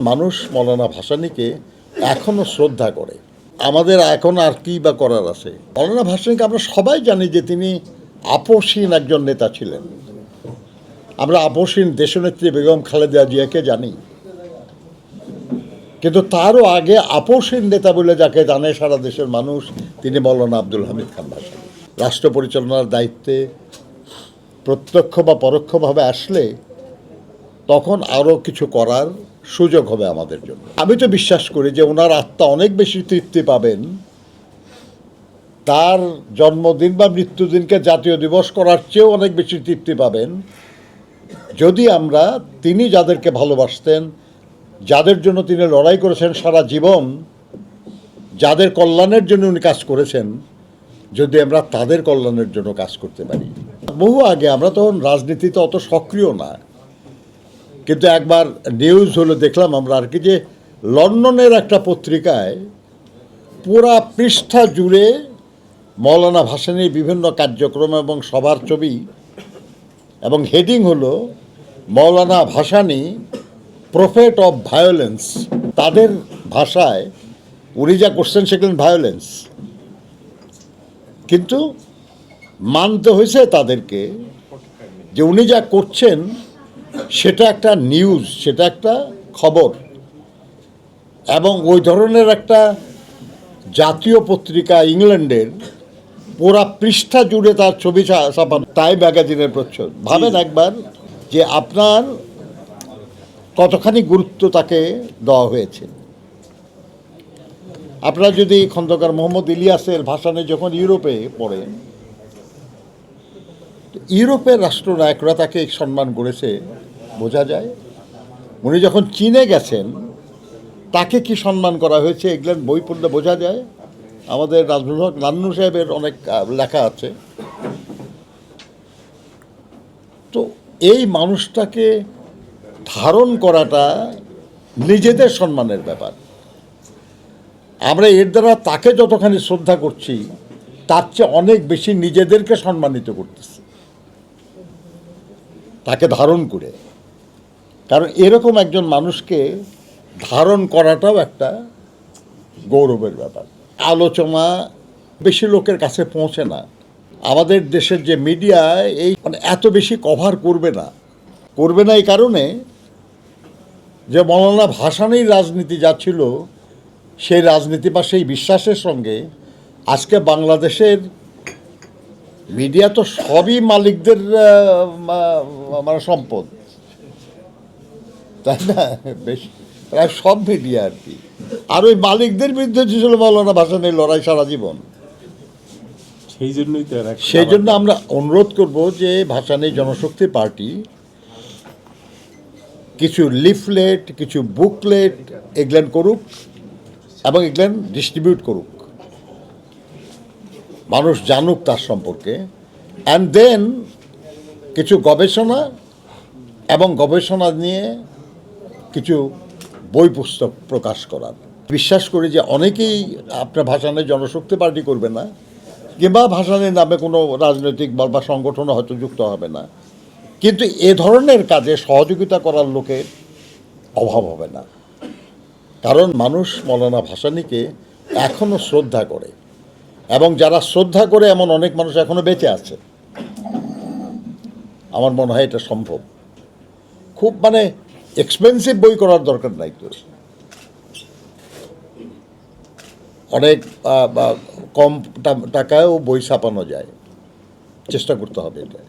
মানুষ মৌলানা ভাসানিকে এখনও শ্রদ্ধা করে। আমাদের এখন আর কি বা করার আছে? মৌলানা ভাসানিকে আমরা সবাই জানি যে তিনি আপসীন একজন নেতা ছিলেন। আমরা আপসীন দেশনেত্রী বেগম খালেদা জিয়াকে জানি। কিন্তু তারও আগে আপসীন নেতা বলে যাকে জানে সারা দেশের মানুষ, তিনি মৌলানা আব্দুল হামিদ খান ভাসানী। রাষ্ট্র পরিচালনার দায়িত্বে প্রত্যক্ষ বা পরোক্ষভাবে আসলে তখন আরও কিছু করার সুযোগ হবে আমাদের জন্য। আমি তো বিশ্বাস করি যে ওনার আত্মা অনেক বেশি তৃপ্তি পাবেন। তার জন্মদিন বা মৃত্যুদিনকে জাতীয় দিবস করার চেয়েও অনেক বেশি তৃপ্তি পাবেন। যদি আমরা, তিনি যাদেরকে ভালোবাসতেন, যাদের জন্য তিনি লড়াই করেছেন সারা জীবন, যাদের কল্যাণের জন্য উনি কাজ করেছেন, যদি আমরা তাদের কল্যাণের জন্য কাজ করতে পারি। বহু আগে আমরা তখন রাজনীতিতে অত সক্রিয় না। কিন্তু একবার নিউজ হলো, দেখলাম আমরা আর কি যে লন্ডনের একটা পত্রিকায় পুরা পৃষ্ঠা জুড়ে মৌলানা ভাসানীর বিভিন্ন কার্যক্রম এবং সবার ছবি এবং হেডিং হলো, Maulana Bhasani prophet of violence তাদের ভাষায় উনি যা করছেন সেগুলো ভায়োলেন্স কিন্তু মানতে হয়েছে তাদেরকে যে উনি যা করছেন সেটা একটা নিউজ সেটা একটা খবর। এবং ওই ধরনের একটা জাতীয় পত্রিকা ইংল্যান্ডের পুরা পৃষ্ঠা জুড়ে তার ছবি ছাপানো। তাই ম্যাগাজিনের প্রচ্ছদ। ভাবেন একবার যে আপনার কতখানি গুরুত্ব তাকে দেওয়া হয়েছে। আপনারা যদি খন্দকার মোহাম্মদ ইলিয়াসের ভাষণে যখন ইউরোপে পড়েন ইউরোপের রাষ্ট্রনায়করা তাকে সম্মান করেছে। বোঝা যায়। উনি যখন চীনে গেছেন, তাকে কি সম্মান করা হয়েছে এগুলো বই পড়লে বোঝা যায়। আমাদের নাজমুল নান্নু সাহেবের অনেক লেখা আছে। তো এই মানুষটাকে ধারণ করাটা নিজেদের সম্মানের ব্যাপার। আমরা এর দ্বারা তাকে যতখানি শ্রদ্ধা করছি, তার চেয়ে অনেক বেশি নিজেদেরকে সম্মানিত করতেছি। তাকে ধারণ করে। কারণ এরকম একজন মানুষকে ধারণ করাটাও একটা গৌরবের ব্যাপার। আলোচনা বেশি লোকের কাছে পৌঁছে না। আমাদের দেশের যে মিডিয়া, এই মানে এত বেশি কভার করবে না। করবে না এই কারণে যে মৌলানা ভাসানির রাজনীতি যা ছিল, সেই রাজনীতি বা সেই বিশ্বাসের সঙ্গে আজকে বাংলাদেশের মিডিয়া তো সবই মালিকদের মানে সম্পদ। তাই না? বেশ প্রায় সব মিডিয়া আর কি। আর ওই মালিকদের বিরুদ্ধে ছিল মৌলানা ভাসানের লড়াই সারা জীবন। সেই জন্যই তো সেই জন্য আমরা অনুরোধ করব যে ভাসানী জনশক্তি পার্টি কিছু লিফলেট কিছু বুকলেট এগুলেন করুক এবং এগুলেন ডিস্ট্রিবিউট করুক। মানুষ জানুক তার সম্পর্কে। অ্যান্ড দেন কিছু গবেষণা এবং গবেষণা নিয়ে কিছু বই পুস্তক প্রকাশ করার। বিশ্বাস করি যে অনেকেই আপনার ভাষানের জনশক্তি পার্টি করবে না, কিংবা ভাষানের নামে কোনো রাজনৈতিক দল বা সংগঠনও হয়তো যুক্ত হবে না। কিন্তু এ ধরনের কাজে সহযোগিতা করার লোকের অভাব হবে না। কারণ মানুষ মৌলানা ভাসানীকে এখনও শ্রদ্ধা করে, এবং যারা শ্রদ্ধা করে এমন অনেক মানুষ এখনও বেঁচে আছে। আমার মনে হয় এটা সম্ভব। খুব মানে এক্সপেন্সিভ বই করার দরকার নাই তো। অনেক কম টাকায়ও বই ছাপানো যায়। চেষ্টা করতে হবে এটা।